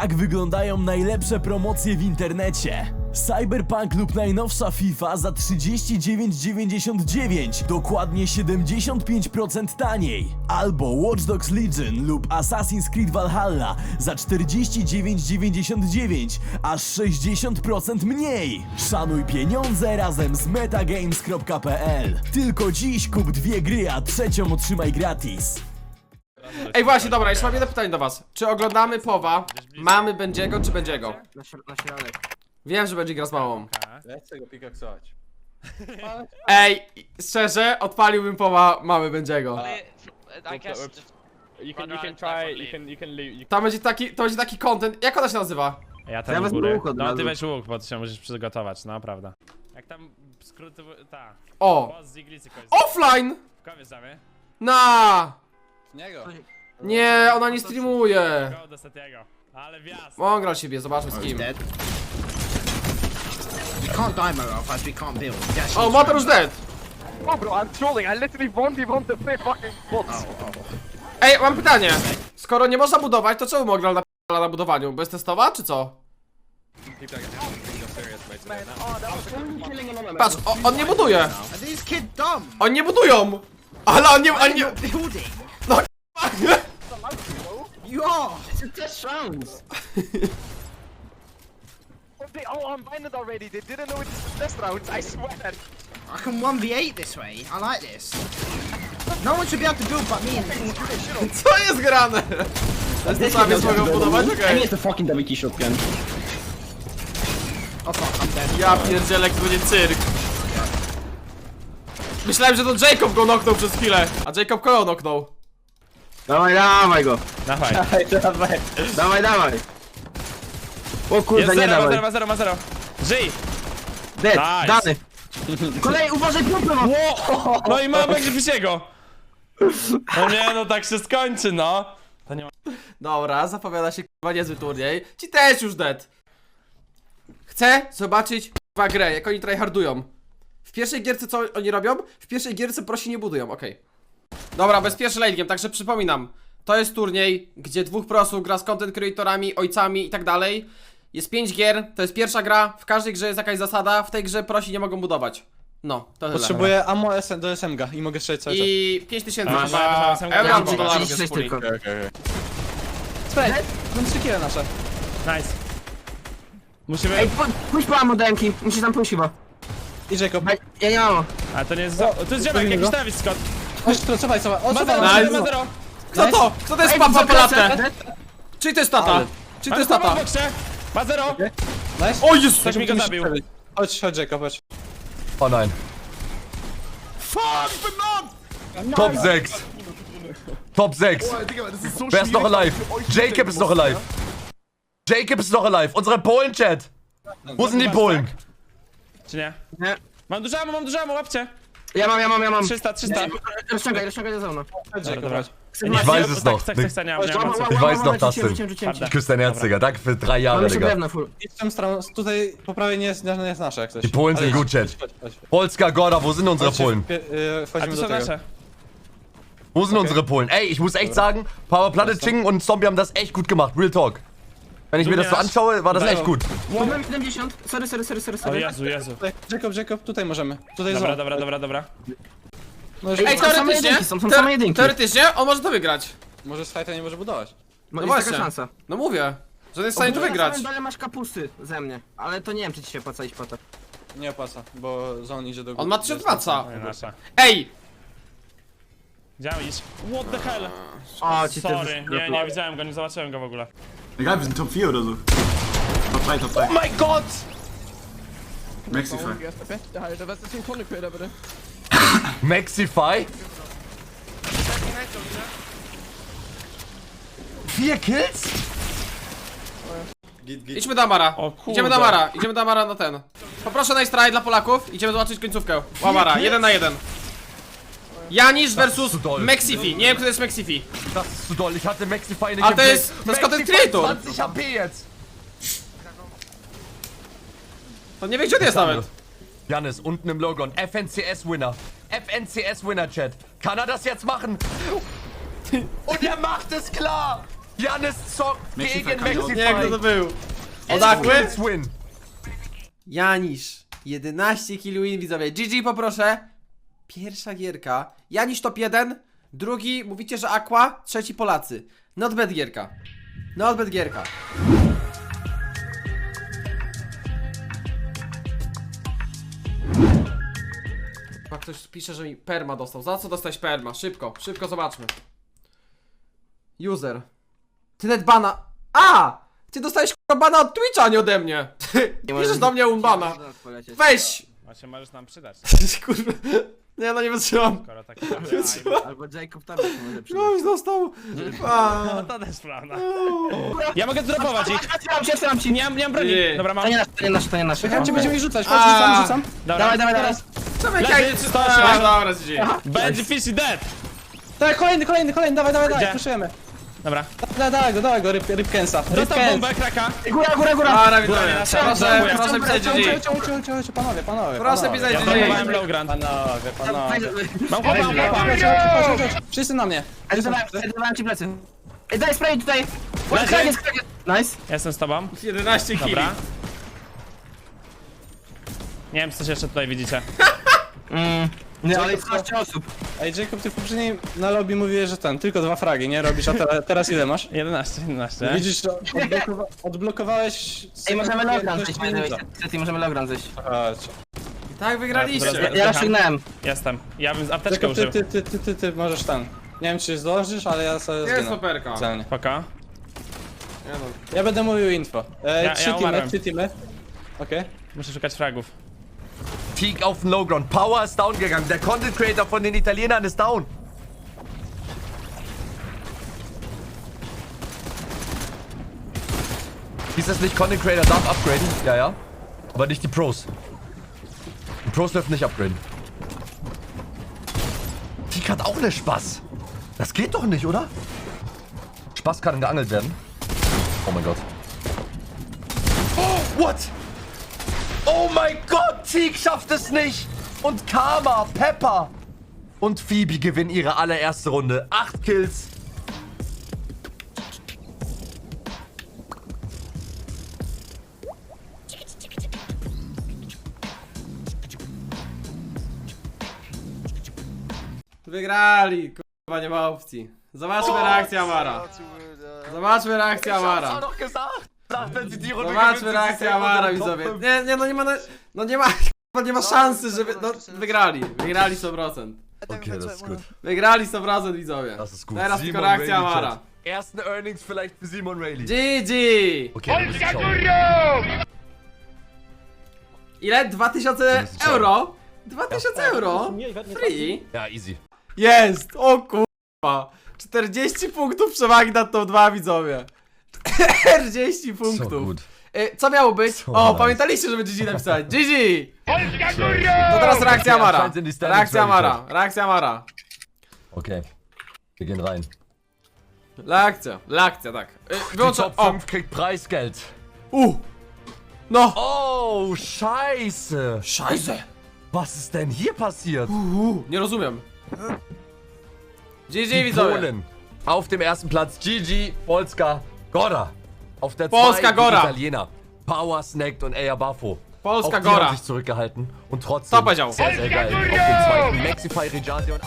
Tak wyglądają najlepsze promocje w internecie. Cyberpunk lub najnowsza FIFA za 39,99, dokładnie 75% taniej. Albo Watch Dogs Legion lub Assassin's Creed Valhalla za 49,99, aż 60% mniej. Szanuj pieniądze razem z metagames.pl. Tylko dziś kup dwie gry, a trzecią otrzymaj gratis. Ej, właśnie, dobra, jeszcze mam jedno pytanie do was. Czy oglądamy Powa? Mamy Będziego czy Będziego? Na, śro- na środek. Wiem, że będzie gra z małą. Lecę go pikaksować. Ej, szczerze, odpaliłbym Powa, mamy Będziego. I guess just You can, you try, you can, you can leave. You Tam będzie taki, to będzie taki content, jak ona się nazywa? Ja Ja tam u wezmę góry. łuk od No ty razu. weź łuk, bo ty się musisz przygotować, no prawda. Jak tam skróty, ta. O! Boss z iglicy kogoś. Offline! Kogoś zamy? Na! Niego. Nie, ona nie streamuje. Go do Setiego. Ale wjazd. Mongrel siebie, zobaczmy z kim. Dead. We can't die, Maro, otherwise we can't build. Yes, O, Motor już dead. Oh, bro, I'm trolling. I literally won't be want to play fucking bots. Oh, oh. Ej, mam pytanie. Skoro nie można budować, to czemu Mongrel na na budowaniu? Bez testowa, czy co? Patrz, o, on nie buduje. Are these kids dumb? Oni nie budują. Ale on nie, on nie... building. No, You are. Oh, they all unbinded already. They didn't know it was the test rounds. I swear. I can 1v8 this way. I like this. No one should be able to build but me and co jest grane? To sami mogą budować? Okej. the fucking WK shotgun. Oh fuck, I'm dead. Ja pierdzielę, to będzie cyrk. Myślałem, że to Jacob go knocknął przez chwilę, a Jacob kogo knocknął? Dawaj, dawaj go. Dawaj. Dawaj, dawaj. Dawaj, dawaj. O Jest kurde, nie zero, ma dawaj. zero, ma zero, ma zero. Żyj! Dead, Nice. dany. Kolej, uważaj, pompę mam! Ło! No i mamy będzie pisiego. No nie, no tak się skończy, no. To nie ma... Dobra, zapowiada się k***a niezły turniej. Ci też już dead. Chcę zobaczyć k***a grę, jak oni tryhardują. W pierwszej gierce co oni robią? W pierwszej gierce prosi nie budują, okej. Dobra, bezpieczny late game, także przypominam. To jest turniej, gdzie dwóch prosów gra z content creatorami, ojcami i tak dalej. Jest pięć gier, to jest pierwsza gra, w każdej grze jest jakaś zasada, w tej grze prosi nie mogą budować. No, to tyle. Potrzebuję ammo SM, do SMG i mogę strzelać cały czas. I 5000 Masz, chyba masz, masz, euro masz, masz, dolarów jest masz, w puli. tylko. Spray, mam trzy kile nasze. Nice. Musimy... Ej, pu- pójdź po ammo demki. Musisz tam pójść chyba. I Jacob. Ja nie mam. A to nie jest... za- O, tu jest ziomek, jakiś Travis Scott. Chodź, tu, cofaj, cofaj. O, Ma zero, Nice. ma zero, ma zero. Kto to? Kto to jest papa po latę? Czyli to jest tata? Czy to jest Ale tata? Ma zero. Nice. O Jezu! Ktoś mi go zabił. Chodź, chodź, Jacob, chodź. Oh nein. Top 6. Top 6. Wer ist noch alive? Jacob ist noch alive. Jacob ist noch alive. Unsere Polen-Chat. Wo sind die Polen? Czy nie? Nie. Mam dużo ammo, mam dużo ammo, łapcie. Ja mam, ja mam, ja mam. 300, 300. Rozciągaj, rozciągaj do. Chodź, Dobra. Ich weiß es noch. tak, tak, tak, nie mam, nie mam co. Ich weiß noch, das Rzuciłem, denn. rzuciłem, rzuciłem ci. Prawda. Küss dein Herz, Digga. Danke für drei Jahre, Digga. tutaj po prawej nie jest, nie jest jak coś. Die Polen sind gut, Chat. Polska Gorda, wo sind unsere Polen? A do są nasze. Wo sind unsere Polen? Ey, ich muss echt sagen, Power Platte, Ching und Zombie haben das echt gut gemacht. Real Talk. Wenn ich mir das so anschaue, war das echt gut. Mam 70. Sorry, sorry, sorry, sorry, O sorry. Jezu, Jezu. Tutaj, Jacob, Jacob, tutaj możemy. Tutaj Dobra, dobra, dobra, dobra. Możesz, Ej, Są same teoretycznie, jedynki, są- są te- same jedynki. teoretycznie on może to wygrać. może z hajta nie może budować. No No jest właśnie. taka szansa. No mówię, że on jest w stanie to Ogólnie wygrać. Na samym dole masz kapusty ze mnie, ale to nie wiem, czy ci się opłaca iść po to. Nie opłaca, bo zon idzie do góry. On ma 3 dwaca. Nie, nasza. Ej! Działisz. What the hell? O, ci Sorry, nie, nie widziałem go, nie zobaczyłem go w ogóle. Egal, wir sind Top 4 oder so. Top 3, Top 3. Oh mein Gott! Maxify. Beste, Alter. Was ist ein Tunnelköder, bitte? Maxify? Vier Kills? Idźmy do Amara. O kurde. Idziemy do Amara, idziemy do Amara na ten. Poproszę nice try dla Polaków. Idziemy zobaczyć końcówkę. U Amara, jeden na jeden. Janisz versus. Mexifi. Nie wiem, kto to jest Mexifi. Das ist zu doll. Ich hatte Maxify nicht im der Blick. ist- das ist Content Maxify Creator. 20 HP jetzt. To nie wie, gdzie on jest nawet. Janis, unten im Logon. FNCS-Winner. FNCS-Winner, Chat. Kann er das jetzt machen? Und er macht es klar! Janis zockt Maxify gegen kann ich auch- Nie, kto to Maxify. był? Odakły? Win. Janisz. 11 kill win widzowie. GG poproszę. Pierwsza gierka. Janisz top 1. Drugi, mówicie, że Aqua. Trzeci Polacy. Not bad gierka. Not bad gierka. Chyba ktoś pisze, że mi perma dostał. Za co dostać perma? Szybko, szybko zobaczmy. User. Ty net bana. A! Ty dostałeś k***a, bana od Twitcha, a nie ode mnie. Piszesz do mnie unbana. Weź! Właśnie możesz nam przydać, Kurwa. Nie no nie wytrzymam. skoro tak Albo Jacob tam się może przyjść. Ktoś dostał. A. No to też prawda. Ja mogę dropować ich. Otwieram ci, otwieram ci. Nie mam, nie mam broni. Nie. Dobra, mam. To nie nasz, to nie nasz, to nie nasz. Czekajcie, będziemy ich rzucać, A. chodź, rzucam, rzucam. Dobra. Dawaj, dawaj, dawaj. Zamykaj. Leży, 108. A, dobra, GG. Będzie fishy dead. Tak, kolejny, kolejny, kolejny, dawaj, dawaj, dawaj, Gdzie? puszujemy. Dobra. Dawaj, dawaj go, dawaj go, ryb, rybkensa. Dostał bombę, kraka. Góra, góra, góra. Dobra, widzowie. Proszę, proszę pisać GG. Ciągle, panowie, panowie. Proszę panowie. pisać Ja GG. low ground. Panowie, panowie. Mam chłopa, mam chłopa. Wszyscy na mnie. Zdawałem ci plecy. Ej, daj spray tutaj. Leży. Kragiec, kragiec. Nice. Jestem z tobą. 11 killi. Dobra. Nie wiem, co jeszcze tutaj widzicie. Mm. Nie, ale jest 12 osób. Ej, Jacob, ty w poprzedniej na lobby mówiłeś, że ten, tylko dwa fragi, nie? Robisz, a te, teraz ile masz? 11, 11. Widzisz, że odblokowa odblokowałeś... Ej, możemy logran zejść. Seti, możemy logran zejść. Chodź. I tak wygraliście. Ja rozstrzygnąłem. Jestem. Ja bym z apteczkę Jacob, ty, użył. ty, ty, ty, ty, ty możesz ten. Nie wiem, czy zdążysz, ale ja sobie Jest zginę. soperka. Celnie. No. Ja będę mówił info. E, Ja- trzy ja teamy, umarłem. trzy teamy. Okej. Muszę szukać fragów. Peak auf den Low Ground. Power ist down gegangen. Der Content Creator von den Italienern ist down. Hieß das nicht, Content Creator darf upgraden? Ja, ja. Aber nicht die Pros. Die Pros dürfen nicht upgraden. Peak hat auch eine Spaß. Das geht doch nicht, oder? Spaß kann geangelt werden. Oh mein Gott. Oh, what? Oh mein Gott, Teak schafft es nicht. Und Karma, Pepper und Phoebe gewinnen ihre allererste Runde. Acht Kills. Wygrali. Kurwa, nie ma opcji. Zobaczmy reakcję Amara. Zobaczmy reakcję Amara. Zobaczmy reakcję Amara, widzowie. Nie, nie, no nie ma, na- no nie ma, chyba nie ma szansy, żeby, no wygrali. Wygrali 100%. Okay, das ist gut. Wygrali 100% widzowie. Das ist gut. Teraz tylko Simon reakcja Amara. Ersten Earnings vielleicht für Simon Rayleigh. GG! Okay, dann Ile? 2000 euro? 2000 euro? Free? Ja, easy. Jest! O kurwa! 40 punktów przewagi nad tą dwa widzowie. 40 So punktów. gut. E, Co miało być? Co O, nice. pamiętaliście, żeby GG napisać. GG! To teraz reakcja Amara. die Reakcja Amara. Reakcja Amara. Okay. Wir gehen rein. Reakcja. Reakcja, tak. E, Die Wyłączam. Top O! 5 kriegt Preisgeld. U! No! Oh, scheiße. Scheiße! Was ist denn hier passiert? U, nie rozumiem. GG widzowie. Polen. Auf dem ersten Platz Gigi, Polska, Gora. Auf der Polska 2 die Gora. Italiener. Power Snacked und Eya Bafo. Polska Auch die haben Gora. sich zurückgehalten und trotzdem sehr, sehr geil. Auf dem zweiten Maxify und